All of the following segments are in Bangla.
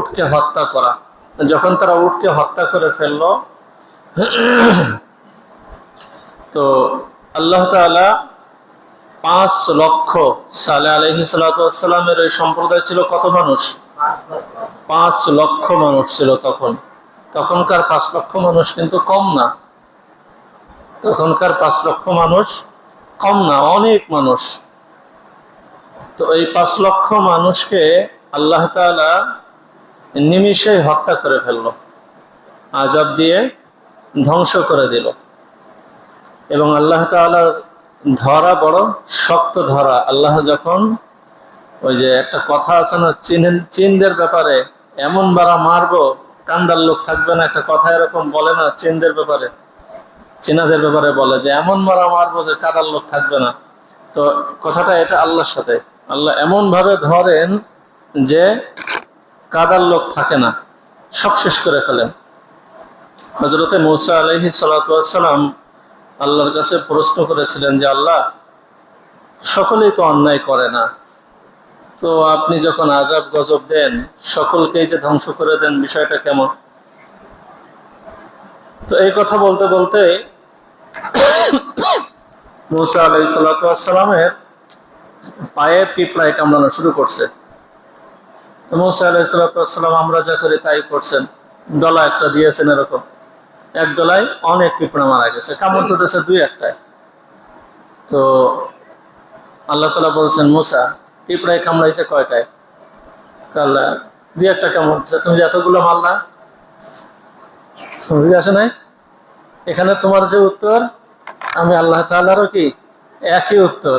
উটকে হত্যা করা। যখন তারা উটকে হত্যা করে ফেলল, তো আল্লাহ তাআলা পাঁচ লক্ষ সালে আলহি সালামের ওই সম্প্রদায় ছিল কত মানুষ? পাঁচ লক্ষ মানুষ ছিল তখন। তখনকার পাঁচ লক্ষ মানুষ কিন্তু কম না। তখনকার পাঁচ লক্ষ মানুষ কম না, অনেক মানুষ। তো এই পাঁচ লক্ষ মানুষকে আল্লাহ তাআলা নিমিষে হত্যা করে ফেলল, আজাব দিয়ে ধ্বংস করে দিল। এবং আল্লাহ তাআলার ধরা বড় শক্ত ধরা। আল্লাহ যখন ওই যে একটা কথা আছে না, চীন, চীনদের ব্যাপারে, এমন বারা মারবো, কান্দার লোক থাকবে না। একটা কথা এরকম বলে না চীনদের ব্যাপারে। চীনাদের ব্যাপারে বলে যে, এমন মারা মারবো যে কাদার লোক থাকবে না। তো কথাটা এটা আল্লাহর সাথে। আল্লাহ এমন ভাবে ধরেন যে কাদার লোক থাকে না, সব শেষ করে ফেলেন। হজরতে মৌসা আলহি সালাম আল্লাহর কাছে প্রশ্ন করেছিলেন যে, আল্লাহ, সকলেই তো অন্যায় করে না। তো আপনি যখন আজাব গজব দেন, সকলকেই যে ধ্বংস করে দেন, বিষয়টা কেমন? তো এই কথা বলতে বলতে মৌসা আলাই সালামের পায়ে পিঁপড়ায় কামড়ানো শুরু করছে। মুসা আলাই সালাম আমরা যা করি তাই করছেন। ডলা একটা দিয়েছেন এরকম। এক ডলায় অনেক পিঁপড়া মারা গেছে। কামড় তুটেছে দুই একটায়। তো আল্লাহ তালা বলছেন, মুসা, পিঁপড়ায় কামড়াইছে কয়টায়? কাল্লা দুই একটা কামড় তুমি যে এতগুলো মারলা বুঝে আসে নাই? এখানে তোমার যে উত্তর, আমি আল্লাহ তাআলারও কি? একই উত্তর।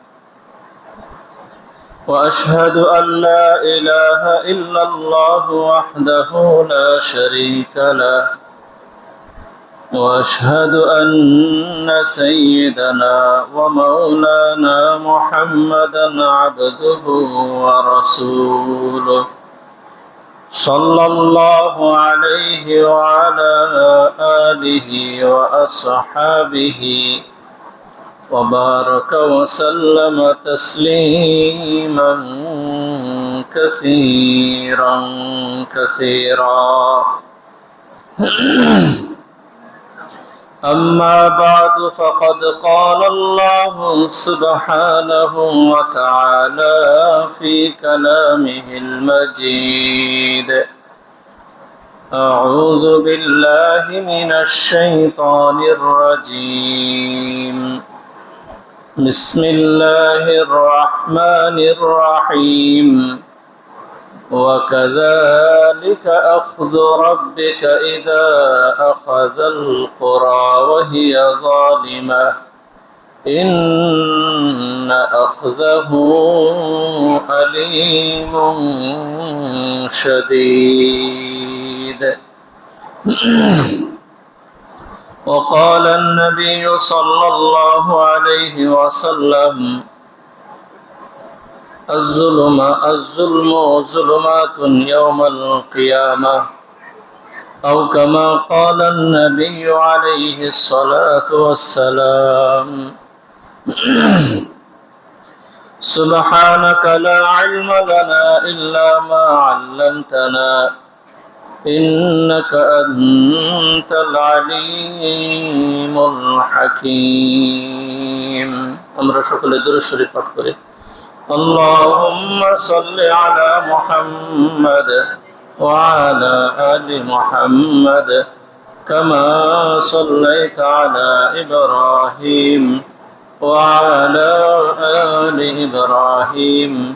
وأشهد أن لا إله إلا الله وحده لا شريك له. وأشهد أن سيدنا ومولانا محمدا عبده ورسوله. صلى الله عليه وعلى آله وأصحابه وبارك وسلم تسليما كثيرا كثيرا. أما بعد فقد قال الله سبحانه وتعالى في كلامه المجيد أعوذ بالله من الشيطان الرجيم. بسم الله الرحمن الرحيم وكذلك أخذ ربك إذا أخذ القرى وهي ظالمة إن أخذه أليم شديد وقال النبي صلى الله عليه وسلم الظلم الظلم ظلمات يوم القيامة. أو كما قال النبي عليه الصلاة والسلام سبحانك لا علم لنا إلا ما علمتنا. إنك أنت العليم الحكيم. شكل درس رفض করি। اللهم صل على محمد وعلى آل محمد كما صليت على إبراهيم وعلى آل إبراهيم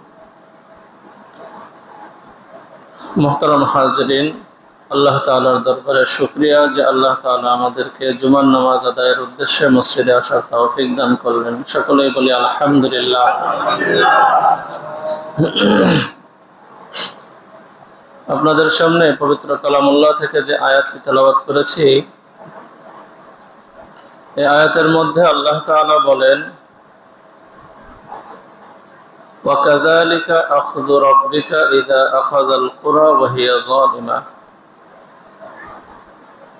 মোহতারাম হাজরিন, আল্লাহ তালার দরবারে শুক্রিয়া যে আল্লাহ তালা আমাদেরকে জুমান নামাজ আদায়ের উদ্দেশ্যে মসজিদে আসার তৌফিক দান করলেন। সকলেই বলি আলহামদুলিল্লাহ। আপনাদের সামনে পবিত্র কালামুল্লাহ থেকে যে আয়াতটি তেলাওয়াত করেছি, এই আয়াতের মধ্যে আল্লাহ তাআলা বলেন وكذلك أخذ ربك إذا أخذ القرى وهي ظالمة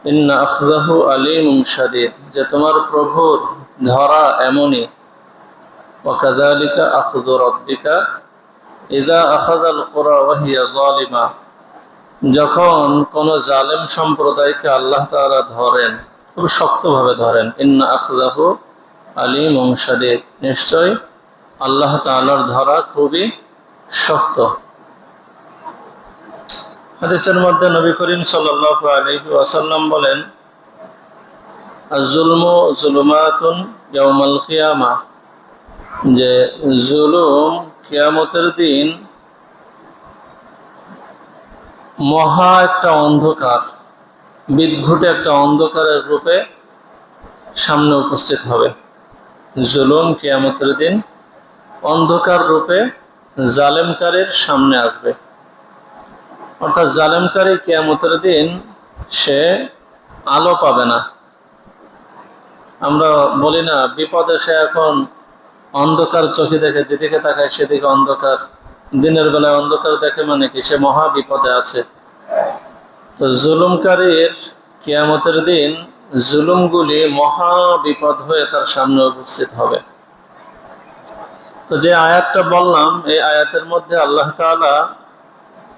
إن أخذه أليم شديد যে তোমার প্রভুর ধরা এমনই وكذلك أخذ ربك إذا أخذ القرى وهي ظالمة যখন কোন জালেম সম্প্রদায়কে আল্লাহ তাআলা ধরেন খুব শক্তভাবে ধরেন ইন্না আখযাহু আলিম শাদীদ নিশ্চয় আল্লাহ তালার ধরা খুবই শক্ত। হাদিসের মধ্যে নবী করিম ওয়াসাল্লাম বলেন, আজ-জুলমু জুলুমাতুন ইয়াউমাল কিয়ামা। যে জুলুম কিয়ামতের দিন মহা একটা অন্ধকার, বিদঘুটে একটা অন্ধকারের রূপে সামনে উপস্থিত হবে। জুলুম কিয়ামতের দিন অন্ধকার রূপে জালেমকারীর সামনে আসবে। অর্থাৎ জালেমকারী কিয়ামতের দিন সে আলো পাবে না। আমরা বলি না, বিপদে সে এখন অন্ধকার চোখে দেখে, যেদিকে তাকায় সেদিকে অন্ধকার। দিনের বেলায় অন্ধকার দেখে মানে কি, সে মহা বিপদে আছে। তো জুলুমকারীর কিয়ামতের দিন জুলুমগুলি মহা বিপদ হয়ে তার সামনে উপস্থিত হবে। তো যে আয়াতটা বললাম, এই আয়াতের মধ্যে আল্লাহ তাআলা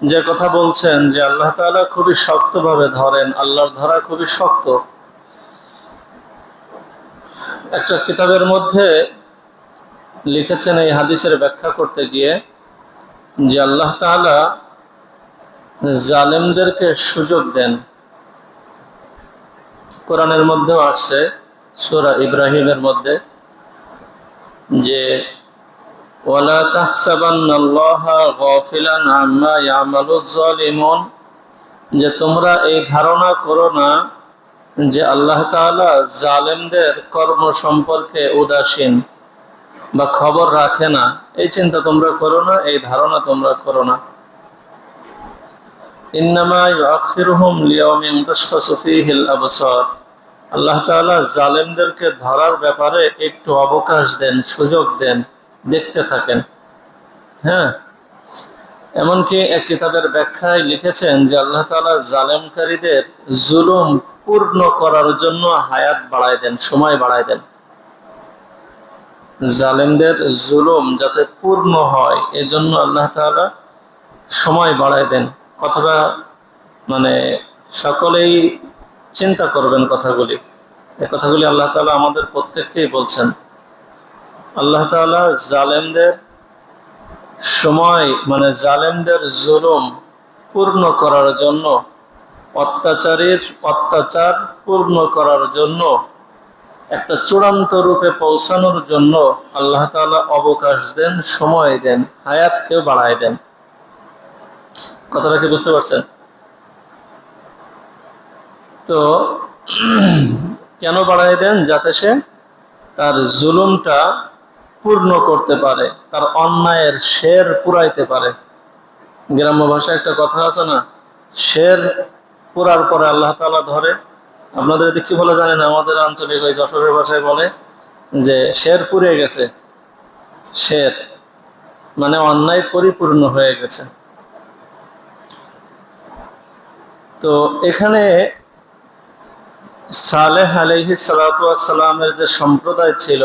যে কথা বলছেন যে আল্লাহ তাআলা খুবই শক্তভাবে ধরেন, আল্লাহর ধরা খুবই শক্ত। একটা কিতাবের মধ্যে লিখেছেন এই হাদিসের ব্যাখ্যা করতে গিয়ে যে আল্লাহ তাআলা জালেমদেরকে সুযোগ দেন। কোরআনের মধ্যেও আসছে, সুরা ইব্রাহিমের মধ্যে, যে ওয়ালা তাহসাবান্নাল্লাহা গাফিলান আম্মা ইয়ামালুজ জালিমুন যে তোমরা এই ধারণা করো না যে আল্লাহ তাআলা জালেমদের কর্ম সম্পর্কে উদাসীন বা খবর রাখে না, এই চিন্তা তোমরা করো না, এই ধারণা তোমরা করো না। ইন্নামা ইউআখিরুহুম লিয়াউমিন তাশখাসু ফীহিল আবসার। আল্লাহ তাআলা জালেমদেরকে ধরার ব্যাপারে একটু অবকাশ দেন, সুযোগ দেন। দেখতে থাকেন। হ্যাঁ? এমনকি এক কিতাবের ব্যাখ্যায় লিখেছেন যে আল্লাহ তাআলা জালেমকারীদের জুলুম পূর্ণ করার জন্য হায়াত বাড়ায় দেন, সময় বাড়ায় দেন। জালেমদের জুলুম যাতে পূর্ণ হয়, এজন্য আল্লাহ তাআলা সময় বাড়ায় দেন। কথাটা মানে সকলেই চিন্তা করবেন কথাগুলি। এই কথাগুলি আল্লাহ তাআলা আমাদের প্রত্যেককেই বলছেন। আল্লাহ তাআলা জালেমদের সময় মানে জালেমদের জুলুম পূর্ণ করার জন্য, অত্যাচারীর অত্যাচার পূর্ণ করার জন্য, একটা চূড়ান্ত রূপে পৌঁছানোর জন্য আল্লাহ তাআলা অবকাশ দেন, সময় দেন, হায়াতকে বাড়ায় দেন। কথাটা কি বুঝতে পারছেন? তো কেন বাড়াই দেন? যাতে সে তার জুলুমটা পূর্ণ করতে পারে, তার অন্যায়ের শের পুরাইতে পারে। গ্রাম্য ভাষায় একটা কথা আছে না, শের পুরার পরে আল্লাহ তালা ধরে। আপনাদের এদিকে কি বলে জানেন? আমাদের আঞ্চলিক ওই যশোরের ভাষায় বলে যে, শের পুড়ে গেছে। শের মানে অন্যায় পরিপূর্ণ হয়ে গেছে। তো এখানে সালেহ আলহি সালাতামের যে সম্প্রদায় ছিল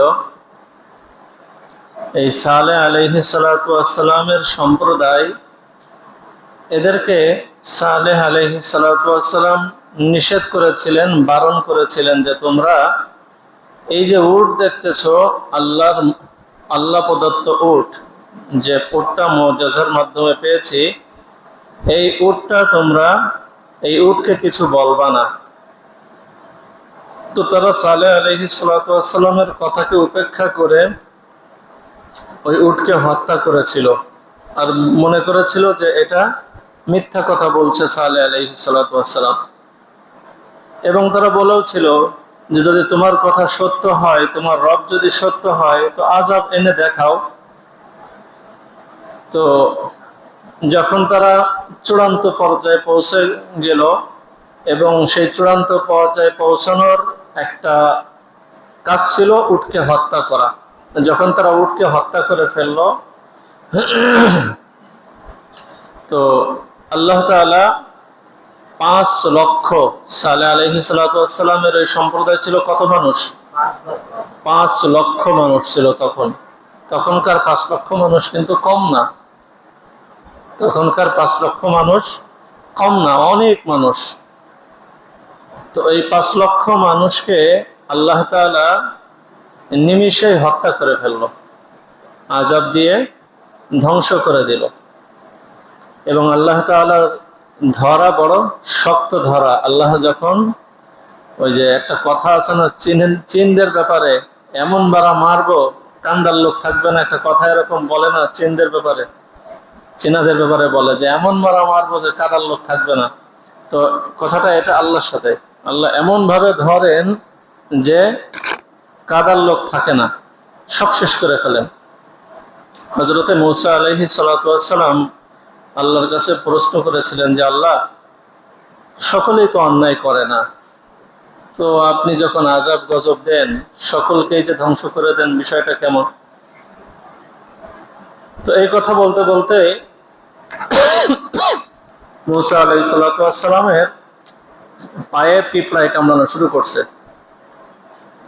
এই সালে আলহি সালাতামের সম্প্রদায় এদেরকে সালেহ আলহি সালাতাম নিষেধ করেছিলেন, বারণ করেছিলেন যে তোমরা এই যে উট দেখতেছ, আল্লাহর, আল্লাহ প্রদত্ত উট, যে উটটা মজাজার মাধ্যমে পেয়েছি, এই উটটা তোমরা, এই উটকে কিছু বলবা না। তো তারা সালে আলহি সালামের কথাকে উপেক্ষা করে ওই উটকে হত্যা করেছিল। আর মনে করেছিল যে এটা মিথ্যা কথা বলছে সালে আলহি সালাম এবং তারা বলেও ছিল যে যদি তোমার কথা সত্য হয়, তোমার রব যদি সত্য হয়, তো আজাব এনে দেখাও। তো যখন তারা চূড়ান্ত পর্যায়ে পৌঁছে গেল এবং সেই চূড়ান্ত পর্যায়ে পৌঁছানোর একটা কাজ ছিল উটকে হত্যা করা। যখন তারা উটকে হত্যা করে ফেলল, তো আল্লাহ তাআলা পাঁচ লক্ষ সালে আলহি ওই সম্প্রদায় ছিল কত মানুষ? পাঁচ লক্ষ মানুষ ছিল তখন। তখনকার পাঁচ লক্ষ মানুষ কিন্তু কম না। তখনকার পাঁচ লক্ষ মানুষ কম না, অনেক মানুষ। তো এই পাঁচ লক্ষ মানুষকে আল্লাহ তাআলা নিমিষেই হত্যা করে ফেলল আজাব দিয়ে ধ্বংস করে দিল। এবং আল্লাহ তাআলার ধরা বড় শক্ত ধরা। আল্লাহ যখন ওই যে একটা কথা আছে না চীন চীনদের ব্যাপারে এমন বারা মারবো, কান্দার লোক থাকবে না, একটা কথা এরকম বলে না চীনদের ব্যাপারে। চীনাদের ব্যাপারে বলে যে, এমন মারা মারবো যে কাদার লোক থাকবে না। তো কথাটা এটা আল্লাহর সাথে। আল্লাহ এমন ভাবে ধরেন যে কাদার লোক থাকে না, সব শেষ করে ফেলেন। হজরতে মৌসা আলহি সালাম আল্লাহর কাছে প্রশ্ন করেছিলেন যে, আল্লাহ, সকলেই তো অন্যায় করে না। তো আপনি যখন আজাব গজব দেন, সকলকেই যে ধ্বংস করে দেন, বিষয়টা কেমন? তো এই কথা বলতে বলতে মৌসা আলাই সালামের পায়ে পিঁপড়ায় কামড়ানো শুরু করছে।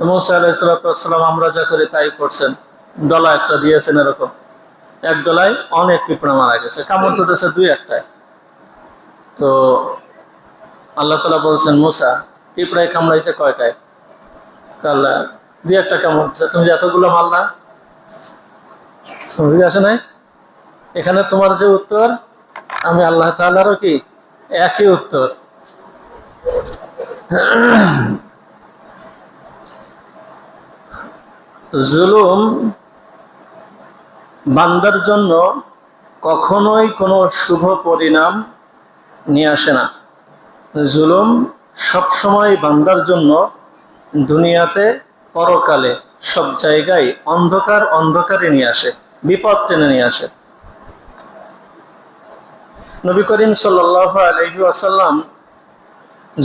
মুসা আলাই সালাম আমরা যা করি তাই করছেন। ডলা একটা দিয়েছেন এরকম। এক ডলায় অনেক পিঁপড়া মারা গেছে। কামড় তুটেছে দুই একটায়। তো আল্লাহ তালা বলছেন, মুসা, পিঁপড়ায় কামড়াইছে কয়টায়? আল্লাহ, দুই একটা কামড় দিচ্ছে তুমি যে এতগুলো মারলা বুঝে আসে নাই? এখানে তোমার যে উত্তর, আমি আল্লাহ তাআলারও কি? একই উত্তর। জুলুম বান্দার জন্য কখনোই কোনো শুভ পরিণাম নিয়ে আসে না। জুলুম সবসময় বান্দার জন্য দুনিয়াতে পরকালে সব জায়গায় অন্ধকার অন্ধকারে নিয়ে আসে, বিপদ টেনে নিয়ে আসে। নবী করিম সাল্লাহ আলহি আসাল্লাম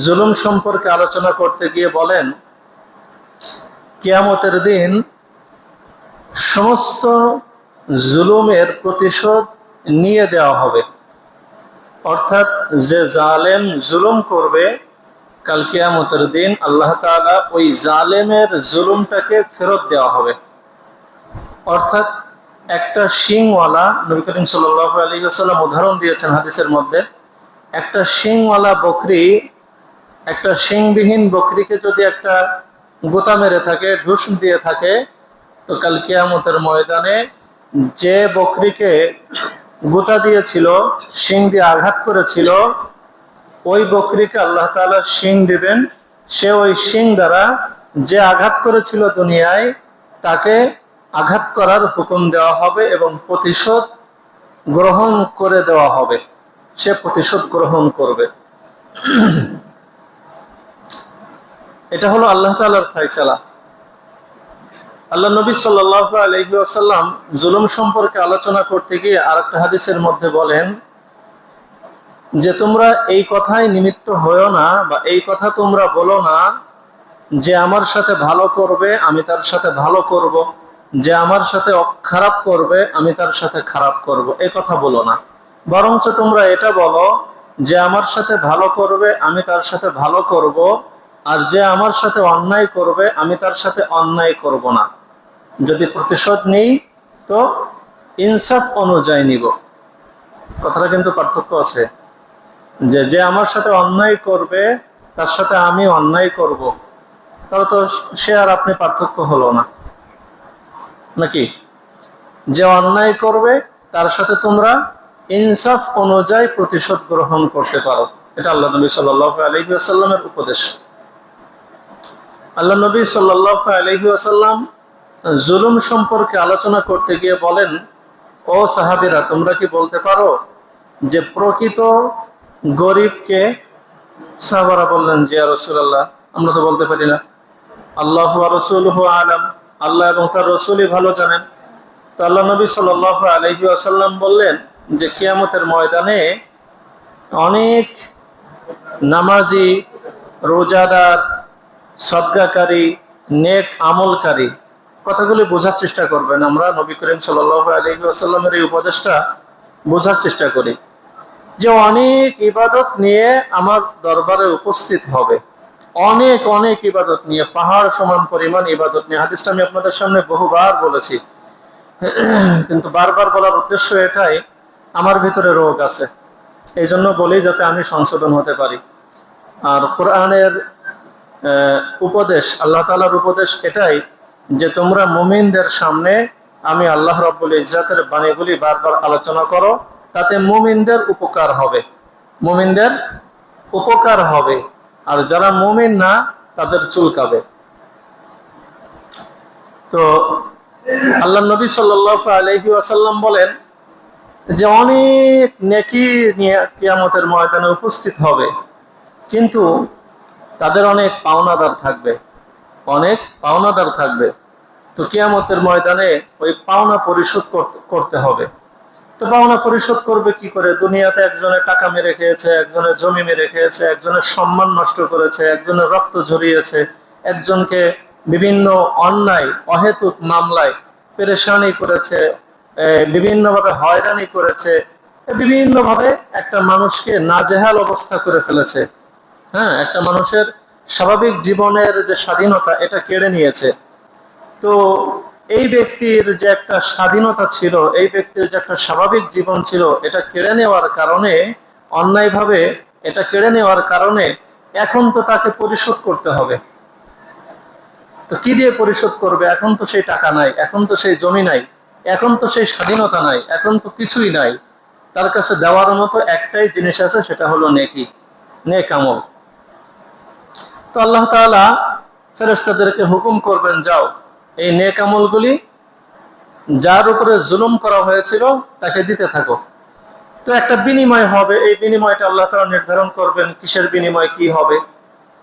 জুলুম সম্পর্কে আলোচনা করতে গিয়ে বলেন, কিয়ামতের দিন সমস্ত জুলুমের প্রতিশোধ নিয়ে দেওয়া হবে। অর্থাৎ যে জালেম জুলুম করবে, কাল কিয়ামতের দিন আল্লাহ তাআলা ওই জালেমের জুলুমটাকে ফেরত দেওয়া হবে। অর্থাৎ একটা শিংওয়ালা, নবী করিম আলী সাল্লাম উদাহরণ দিয়েছেন হাদিসের মধ্যে, একটা শিংওয়ালা বকরি, একটা শিংবিহীন বকরিকে যদি একটা গোতা মেরে থাকে, ঢুস দিয়ে থাকে তো কাল কিয়ামতের ময়দানে যে বকরিকে গোতা দিয়েছিল, শিং দিয়ে আঘাত করেছিল, ওই বকরিকে আল্লাহ তাআলা শিং দিবেন। সে ওই শিং দ্বারা যে আঘাত করেছিল দুনিয়ায়, তাকে আঘাত করার হুকুম দেওয়া হবে এবং প্রতিশোধ গ্রহণ করে দেওয়া হবে। সে প্রতিশোধ গ্রহণ করবে। এটা হলো আল্লাহ তালার ফাইসালা আল্লাহ নবী সাল্লাহ আলহিউসাল্লাম জুলুম সম্পর্কে আলোচনা করতে গিয়ে আর একটা হাদিসের মধ্যে বলেন যে তোমরা এই কথায় নিমিত্ত হয়েও না বা এই কথা তোমরা বলো না যে আমার সাথে ভালো করবে, আমি তার সাথে ভালো করব। যে আমার সাথে খারাপ করবে, আমি তার সাথে খারাপ করব। এ কথা বলো না বরঞ্চ তোমরা এটা বলো যে আমার সাথে ভালো করবে, আমি তার সাথে ভালো করব। আর যে আমার সাথে অন্যায় করবে, আমি তার সাথে অন্যায় করব না যদি প্রতিশোধ নেই, তো ইনসাফ অনুযায়ী নিব। কথাটা কিন্তু পার্থক্য আছে। যে যে আমার সাথে অন্যায় করবে, তার সাথে আমি অন্যায় করব। তাহলে তো সে আর আপনি পার্থক্য হলো না। নাকি? যে অন্যায় করবে, তার সাথে তোমরা ইনসাফ অনুযায়ী প্রতিশোধ গ্রহণ করতে পারো। এটা আল্লাহ নবী সাল্লাহ আলহি আসাল্লামের উপদেশ। আল্লাহ নবী সাল্লাহ আলহি আসাল্লাম জুলুম সম্পর্কে আলোচনা করতে গিয়ে বলেন, ও সাহাবিরা, তোমরা কি বলতে পারো যে প্রকৃত গরিবকে সাহাবারা বললেন জিয়া রসুল্লাহ আমরা তো বলতে পারি না। আল্লাহ রসুল আলম, আল্লাহ এবং তার রসুলই ভালো জানেন। তো আল্লাহ নবী সাল আলহি আসাল্লাম বললেন যে, কিয়ামতের ময়দানে অনেক নামাজি, রোজাদার, সদ্গাকারী, নেক আমলকারী কথাগুলি বোঝার চেষ্টা করবেন। আমরা নবী করিম সাল আলহি আসাল্লামের এই উপদেশটা বোঝার চেষ্টা করি যে অনেক ইবাদত নিয়ে আমার দরবারে উপস্থিত হবে। অনেক অনেক ইবাদত নিয়ে, পাহাড় সমান পরিমাণ ইবাদত নিয়ে। হাদিসটা আমি আপনাদের সামনে বহুবার বলেছি। কিন্তু বারবার বলার উদ্দেশ্য এটাই, আমার ভিতরে রোগ আছে। এই জন্য বলি যাতে আমি সংশোধন হতে পারি। আর কোরআনের উপদেশ, আল্লাহ তালার উপদেশ এটাই যে তোমরা মুমিনদের সামনে আমি আল্লাহ রব্বুল ইজাতের বাণীগুলি বারবার আলোচনা করো, তাতে মুমিনদের উপকার হবে। মুমিনদের উপকার হবে। আর যারা মুমিন না, তাদের চুলকাবে। তো আল্লাহ নবী সাল্লাহ আলহি আসাল্লাম বলেন যে অনেক নেকি নিয়ে কিয়ামতের ময়দানে উপস্থিত হবে, কিন্তু তাদের অনেক পাওনাদার থাকবে। অনেক পাওনাদার থাকবে। তো কিয়ামতের ময়দানে ওই পাওনা পরিশোধ করতে হবে। তো পাওনা পরিশোধ করবে কি করে? দুনিয়াতে একজনের টাকা মেরে খেয়েছে, একজনের জমি মেরে খেয়েছে, একজনের সম্মান নষ্ট করেছে, একজনের রক্ত ঝরিয়েছে, একজনকে বিভিন্ন অন্যায়, অহেতুক মামলায় পেরেশানি করেছে বিভিন্নভাবে হয়রানি করেছে বিভিন্নভাবে একটা মানুষকে নাজেহাল অবস্থা করে ফেলেছে। হ্যাঁ একটা মানুষের স্বাভাবিক জীবনের যে স্বাধীনতা, এটা কেড়ে নিয়েছে। তো এই ব্যক্তির যে একটা স্বাধীনতা ছিল, এই ব্যক্তির যে একটা স্বাভাবিক জীবন ছিল, এটা কেড়ে নেওয়ার কারণে, অন্যায়ভাবে এটা কেড়ে নেওয়ার কারণে এখন তো তাকে পরিশোধ করতে হবে। তো কি দিয়ে পরিশোধ করবে? এখন তো সেই টাকা নাই, এখন তো সেই জমি নাই, এখন তো সেই স্বাধীনতা নাই, এখন তো কিছুই নাই। তার কাছে দেওয়ার মতো একটাই জিনিস আছে, সেটা হলো নেকি, নেক আমল। তো আল্লাহ তাআলা ফেরেশতাদেরকে হুকুম করবেন, যাও। এই নেক আমলগুলি যার উপরে জুলুম করা হয়েছিল তাকে দিতে থাকো। তো একটা বিনিময় হবে, এই বিনিময়টা আল্লাহ তালা নির্ধারণ করবেন কিসের বিনিময়, কি হবে।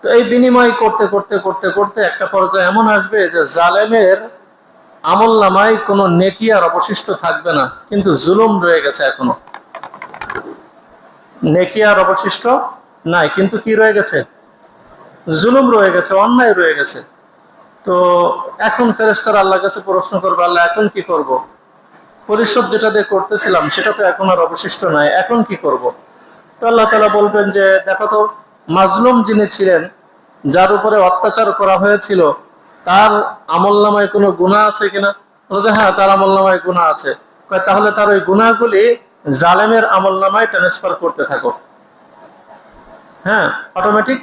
তো এই বিনিময় করতে করতে করতে করতে একটা পর্যায়ে এমন আসবে যে জালেমের আমল নামায় কোনো নেকি আর অবশিষ্ট থাকবে না, কিন্তু জুলুম রয়ে গেছে এখনও। নেকি আর অবশিষ্ট নাই, কিন্তু কি রয়ে গেছে? জুলুম রয়ে গেছে, অন্যায় রয়ে গেছে তো এখন ফেরেস্তার আল্লাহ কাছে প্রশ্ন করবে, আল্লাহ এখন কি করব। পরিশোধ যেটা দিয়ে করতেছিলাম, সেটা তো এখন আর অবশিষ্ট নাই, এখন কি করব। তো আল্লাহ তালা বলবেন যে, দেখো তো, মাজলুম যিনি ছিলেন, যার উপরে অত্যাচার করা হয়েছিল, তার আমল নামায় কোনো গুণা আছে কিনা বলছে হ্যাঁ তার আমল নামায় গুণা আছে তাহলে তার ওই গুণাগুলি জালেমের আমল নামায় ট্রান্সফার করতে থাকো হ্যাঁ অটোমেটিক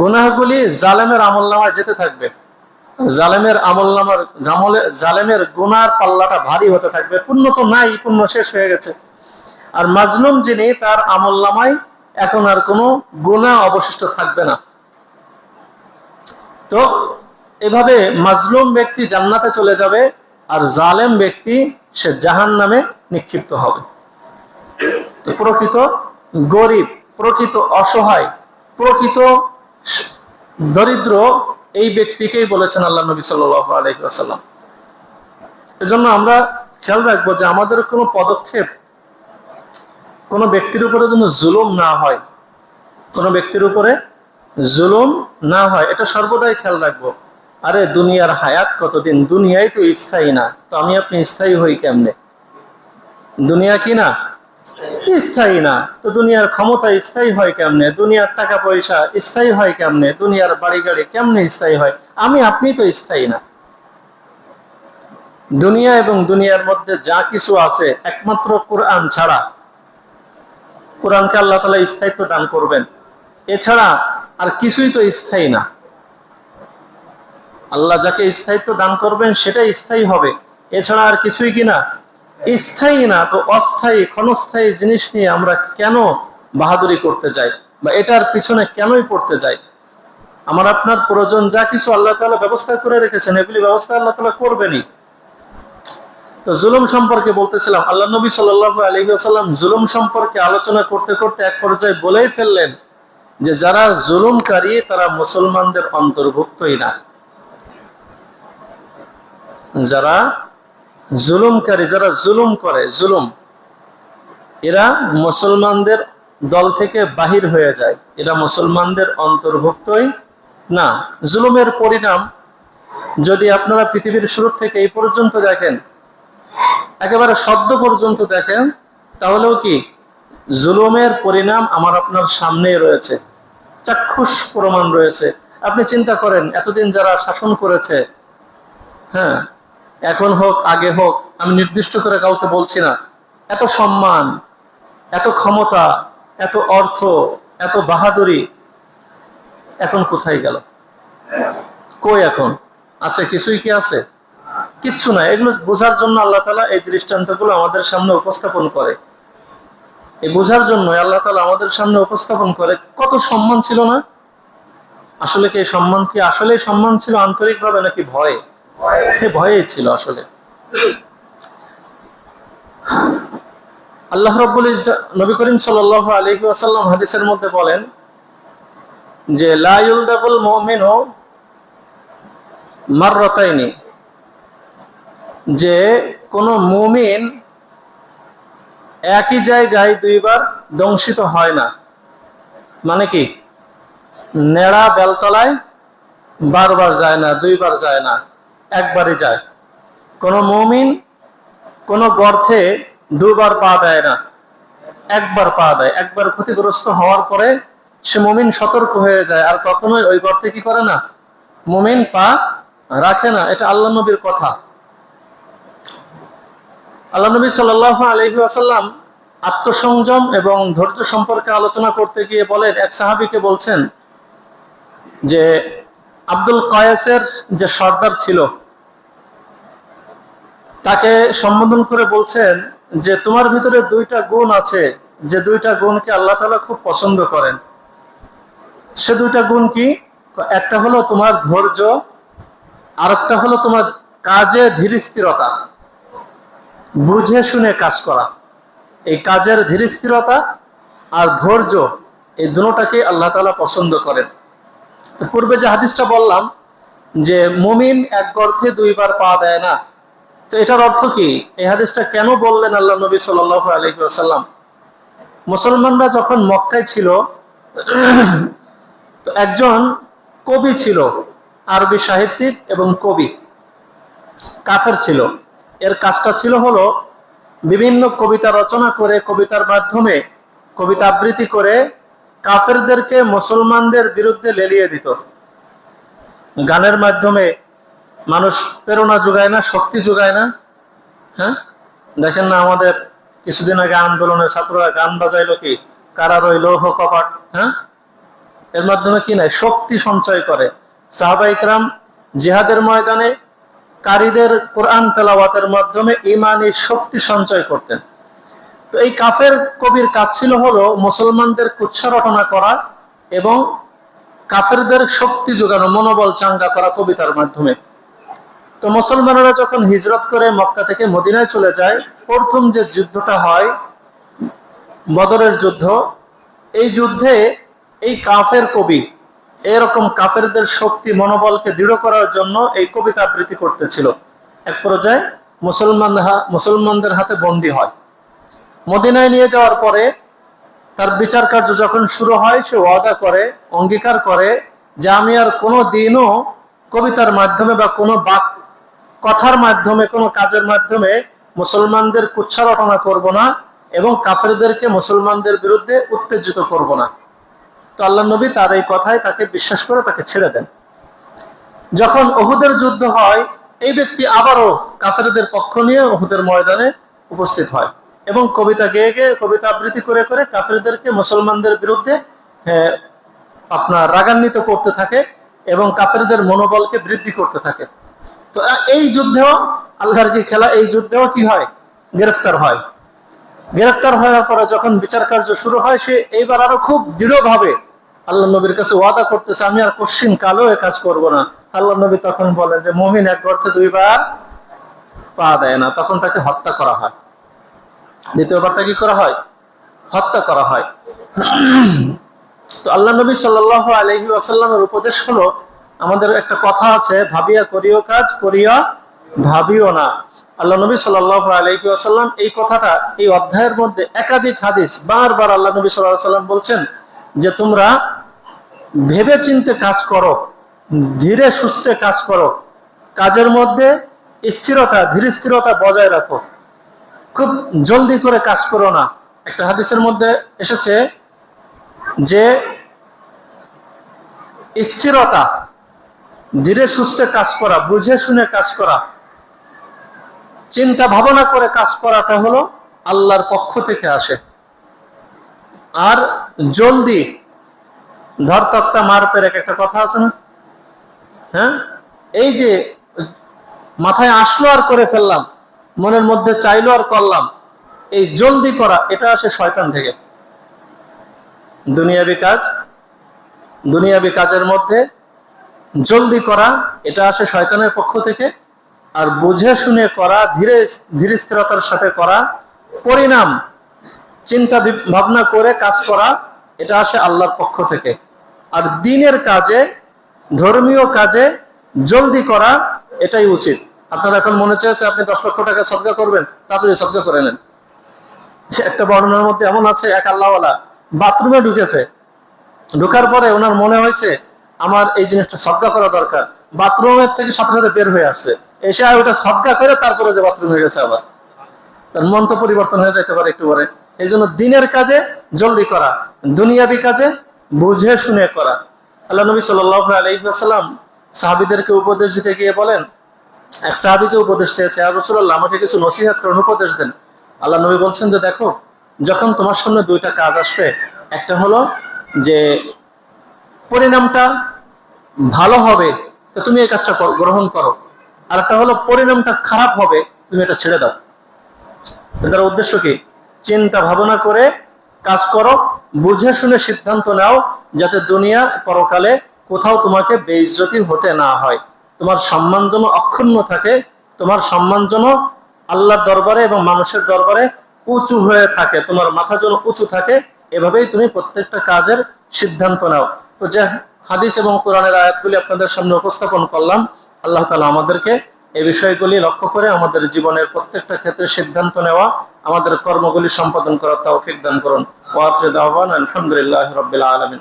গুনাহগুলি জালেমের আমল নামায় যেতে থাকবে। জালেমের আমল নামার জামলে জালেমের গুনার পাল্লাটা ভারী হতে থাকবে। পুণ্য তো নাই, পুণ্য শেষ হয়ে গেছে। আর মাজলুম যিনি, তার আমল নামায় এখন আর কোনো গুণা অবশিষ্ট থাকবে না। তো এভাবে মাজলুম ব্যক্তি জান্নাতে চলে যাবে আর জালেম ব্যক্তি সে জাহান নামে নিক্ষিপ্ত হবে। প্রকৃত গরিব, প্রকৃত অসহায়, প্রকৃত দরিদ্র এই ব্যক্তিকেই বলেছেন আল্লাহ নবী সাল্লাম এজন্য আমরা খেয়াল রাখব যে আমাদের কোনো পদক্ষেপ কোনো ব্যক্তির উপরে যেন জুলুম না হয়, কোনো ব্যক্তির উপরে জুলুম না হয়, এটা সর্বদাই খেয়াল রাখব। আরে দুনিয়ার হায়াত কতদিন? দুনিয়াই তো স্থায়ী না। তো আমি আপনি স্থায়ী হই কেমনে? দুনিয়া কি না? স্থায়ী না। তো দুনিয়ার ক্ষমতা স্থায়ী হয় কেমনে? দুনিয়ার টাকা পয়সা স্থায়ী হয় কেমনে? দুনিয়ার বাড়ি গাড়ি কেমনে স্থায়ী হয়? আমি, আপনি তো স্থায়ী না। দুনিয়া এবং দুনিয়ার মধ্যে যা কিছু আছে, একমাত্র কোরআন ছাড়া, কোরআনকে আল্লাহ তালা স্থায়িত্ব দান করবেন। এছাড়া আর কিছুই তো স্থায়ী না। আল্লাহ যাকে স্থায়িত্ব দান করবেন, সেটাই স্থায়ী হবে। এছাড়া আর কিছুই কিনা স্থায়ী না, তো অস্থায়ী, ক্ষণস্থায়ী জিনিস নিয়ে আমরা কেন বাহাদুরি করতে যাই? বা এটার পিছনে কেনই পড়তে যাই? আমার আপনার প্রয়োজন যা কিছু আল্লাহ তাআলা ব্যবস্থা করে রেখেছেন, এগুলি ব্যবস্থা আল্লাহ তাআলা করবেনই। তো জুলুম সম্পর্কে বলতেছিলাম, আল্লাহ নবী সাল্লাল্লাহু আলাইহি ওয়াসাল্লাম জুলুম সম্পর্কে আলোচনা করতে করতে এক পর্যায়ে বলেই ফেললেন যে যারা জুলুমকারী, তারা মুসলমানদের অন্তর্ভুক্তই না। যারা জুলুমকারী, যারা জুলুম করে, জুলুম, এরা মুসলমানদের দল থেকে বাহির হয়ে যায়। এরা মুসলমানদের অন্তর্ভুক্তই না। জুলুমের পরিণাম যদি আপনারা পৃথিবীর শুরু থেকে এই পর্যন্ত দেখেন, একেবারে শব্দ পর্যন্ত দেখেন, তাহলেও কি জুলুমের পরিণাম আমার আপনার সামনেই রয়েছে। চাক্ষুষ প্রমাণ রয়েছে। আপনি চিন্তা করেন, এতদিন যারা শাসন করেছে হ্যাঁ এখন হোক, আগে হোক, আমি নির্দিষ্ট করে কাউকে বলছি না। এত সম্মান, এত ক্ষমতা, এত অর্থ, এত বাহাদুরি, এখন কোথায় গেল? কই এখন? আছে, কিছুই কি আছে? কিচ্ছু না এগুলো বোঝার জন্য আল্লাহ তালা এই দৃষ্টান্তগুলো আমাদের সামনে উপস্থাপন করে। এই বোঝার জন্য আল্লাহ তালা আমাদের সামনে উপস্থাপন করে। কত সম্মান ছিল না? আসলে কি সম্মান কি আসলে সম্মান ছিল আন্তরিকভাবে নাকি ভয়ে? সে ভয়েই ছিল আসলে। আল্লাহ রব্বুল নবী করিম সাল্লাল্লাহু আলাইহি ওয়াসাল্লাম হাদিসের মধ্যে বলেন যে, লা ইউলদাবুল মুমিনু যে, কোন মুমিন একই জায়গায় দুইবার দংশিত হয় না। মানে কি? নেড়া, বেলতলায় বারবার যায় না, দুইবার যায় না। একবারই যায়। কোন মমিন কোন গর্থে দুবার পা দেয় না। একবার পা দেয়। একবার ক্ষতিগ্রস্ত হওয়ার পরে সে মমিন সতর্ক হয়ে যায়। আর কখনোই ওই গর্তে কি করে না? মুমিন পা রাখে না। এটা আল্লাহ নবীর কথা। আল্লাহ নবী সাল্লাহ আলহি আসাল্লাম আত্মসংযম এবং ধৈর্য সম্পর্কে আলোচনা করতে গিয়ে বলেন, এক সাহাবিকে বলছেন যে আব্দুল কয়েসের যে সর্দার ছিল তাকে সম্বোধন করে বলছেন যে, তোমার ভিতরে দুইটা গুণ আছে, যে দুইটা গুণকে আল্লাহ তালা খুব পছন্দ করেন। সে দুইটা গুণ কি? একটা হলো তোমার ধৈর্য আর একটা হলো তোমার কাজে ধীর স্থিরতা বুঝে শুনে কাজ করা, এই কাজের ধীর স্থিরতা আর ধৈর্য, এই দুটাকে আল্লাহ তালা পছন্দ করেন। পূর্বে যে হাদিসটা বললাম যে, মুমিন এক গর্থে দুইবার পা দেয় না তো এটার অর্থ কি? এই হাদিসটা কেন বললেন আল্লাহ নবী সাল আলহি আসাল্লাম মুসলমানরা যখন মক্কায় ছিল, তো একজন কবি ছিল, আরবি সাহিত্যিক এবং কবি, কাফের ছিল। এর কাজটা ছিল হলো বিভিন্ন কবিতা রচনা করে, কবিতার মাধ্যমে কবিতা আবৃত্তি করে কাফেরদেরকে মুসলমানদের বিরুদ্ধে লেলিয়ে দিত। গানের মাধ্যমে মানুষ প্রেরণা যোগায় না, শক্তি যোগায় না। হ্যাঁ? দেখেন না আমাদের কিছুদিন আগে আন্দোলনে ছাত্ররা গান বাজাইলো কি? কারা রইল? লৌহ কপাট। হ্যাঁ? এর মাধ্যমে কি নাই? শক্তি সঞ্চয় করে। সাহাবাইকরাম জিহাদের ময়দানে কারীদের কোরআন তেলাওয়াতের মাধ্যমে ইমানি শক্তি সঞ্চয় করতেন। তো এই কাফের কবির কাজ ছিল হলো মুসলমানদের কুচ্ছা রটনা করা এবং কাফেরদের শক্তি যোগানো, মনোবল চাঙ্গা করা কবিতার মাধ্যমে। তো মুসলমানেরা যখন হিজরত করে মক্কা থেকে মদিনায় চলে যায়, প্রথম যে যুদ্ধটা হয়, বদরের যুদ্ধ, এই যুদ্ধে এই কাফের কবি, এরকম কাফেরদের শক্তি, মনোবলকে দৃঢ় করার জন্য এই কবিতা আবৃত্তি করতেছিল। এক পর্যায়ে মুসলমান মুসলমানদের হাতে বন্দী হয়। মদিনায় নিয়ে যাওয়ার পরে তার বিচার কার্য যখন শুরু হয়, সে ওয়াদা করে, অঙ্গীকার করে, যে আমি আর কোনো দিনও কবিতার মাধ্যমে বা কোনো বাক কথার মাধ্যমে, কোনো কাজের মাধ্যমে মুসলমানদের কুচ্ছা রটনা করব না এবং কাফেরদেরকে মুসলমানদের বিরুদ্ধে উত্তেজিত করব না। তো আল্লাহ নবী তার এই কথায় তাকে বিশ্বাস করে তাকে ছেড়ে দেন। যখন অহুদের যুদ্ধ হয়, এই ব্যক্তি আবারও কাফেরদের পক্ষ নিয়ে ওহুদের ময়দানে উপস্থিত হয় এবং কবিতা গেয়ে গেয়ে কবিতা আবৃত্তি করে করে কাফেরদেরকে মুসলমানদের বিরুদ্ধে আপনার রাগান্বিত করতে থাকে এবং কাফেরদের মনোবলকে বৃদ্ধি করতে থাকে। তো এই যুদ্ধেও আল্লাহর কি খেলা, এই যুদ্ধেও কি হয়? গ্রেফতার হয়। গ্রেফতার হওয়ার পরে যখন বিচার কার্য শুরু হয়, সে এইবার আরও খুব দৃঢ়ভাবে আল্লাহ নবীর কাছে ওয়াদা করতেছে, আমি আর কশ্চিন কালো এ কাজ করব না। আল্লাহ নবী তখন বলেন যে, মমিন এক গর্তে দুইবার পা দেয় না। তখন তাকে হত্যা করা হয়। দ্বিতীয়বার তাকে কি করা হয়? হত্যা করা হয়। তো আল্লাহ নবী সাল্লাহ আলহি আসাল্লামের উপদেশ হলো আমাদের একটা কথা আছে, ভাবিয়া করিও কাজ, করিয়া ভাবিও না। আল্লাহ নবী আসাল্লাম এই কথাটা, এই অধ্যায়ের মধ্যে একাধিক হাদিস বারবার আল্লাহ নবী সাল্লাহ সাল্লাম বলছেন যে, তোমরা ভেবে চিনতে কাজ করো, ধীরে সুস্থে কাজ করো, কাজের মধ্যে স্থিরতা, ধীর স্থিরতা বজায় রাখো। খুব জলদি করে কাজ করো না। একটা হাদিসের মধ্যে এসেছে যে, স্থিরতা ধীরে সুস্থে কাজ করা, বুঝে শুনে কাজ করা, চিন্তা ভাবনা করে কাজ করাটা হলো আল্লাহর পক্ষ থেকে আসে। আর জলদি, ধর তক্তা মার পেরেক, একটা কথা আছে না? হ্যাঁ? এই যে মাথায় আসলো আর করে ফেললাম, মনের মধ্যে চাইলো আর করলাম, এই জলদি করা, এটা আসে শয়তান থেকে। দুনিয়াবি কাজ, দুনিয়াবি কাজের মধ্যে জলদি করা, এটা আসে শয়তানের পক্ষ থেকে, আর বুঝে শুনে করা, ধীরে ধীরে স্থিরতার সাথে করা, পরিণাম, চিন্তা ভাবনা করে কাজ করা, এটা আসে আল্লাহর পক্ষ থেকে। আর দিনের কাজে, ধর্মীয় কাজে জলদি করা, এটাই উচিত। আপনার এখন মনে চেয়েছে আপনি দশ লক্ষ টাকা সদকা করবেন তাড়াতাড়ি সদকা করে নেন। একটা বর্ণনার মধ্যে এমন আছে, এক আল্লাহওয়ালা বাথরুমে ঢুকেছে। ঢুকার পরে ওনার মনে হয়েছে আমার এই জিনিসটা সদকা করা দরকার। বাথরুমের থেকে সাথে সাথে বের হয়ে আসছে। এসে আর ওটা করে তারপরে যে বাথরুম হয়ে গেছে আবার। তার মন তো পরিবর্তন হয়ে যেতে পারে একটু পরে। এই জন্য দিনের কাজে জলদি করা, দুনিয়াবি কাজে বুঝে শুনে করা। আল্লাহ নবী সাল্লাহ আলহিহাসাল্লাম সাহাবিদেরকে উপদেশ দিতে গিয়ে বলেন, এক সাহাবি যে উপদেশ চেয়েছে আর রসুল্লাহ আমাকে কিছু নসিহাত করেন, উপদেশ দেন। আল্লাহ নবী বলছেন যে, দেখো, যখন তোমার সামনে দুইটা কাজ আসবে, একটা হলো যে পরিণামটা ভালো হবে তুমি এই কাজটা গ্রহণ করো। আর একটা হলো, পরিণামটা খারাপ হবে, তুমি এটা ছেড়ে দাও। এটার উদ্দেশ্য কি? চিন্তা ভাবনা করে কাজ করো, বুঝে শুনে সিদ্ধান্ত নাও, যাতে দুনিয়া পরকালে কোথাও তোমাকে বেইজ্জতি হতে না হয়। তোমার সম্মান যেন অক্ষুণ্ণ থাকে, তোমার সম্মান যেন আল্লাহর দরবারে এবং মানুষের দরবারে উঁচু হয়ে থাকে, তোমার মাথা যেন উঁচু থাকে, এভাবেই তুমি প্রত্যেকটা কাজের সিদ্ধান্ত নাও। তো যে হাদিস এবং কোরআনের আয়াতগুলি আপনাদের সামনে উপস্থাপন করলাম। আল্লাহ তালা আমাদেরকে এই বিষয়গুলি লক্ষ্য করে আমাদের জীবনের প্রত্যেকটা ক্ষেত্রে সিদ্ধান্ত নেওয়া, আমাদের কর্মগুলি সম্পাদন করার তৌফিক দান করুন। আলহামদুলিল্লাহ রবিল আলমিন।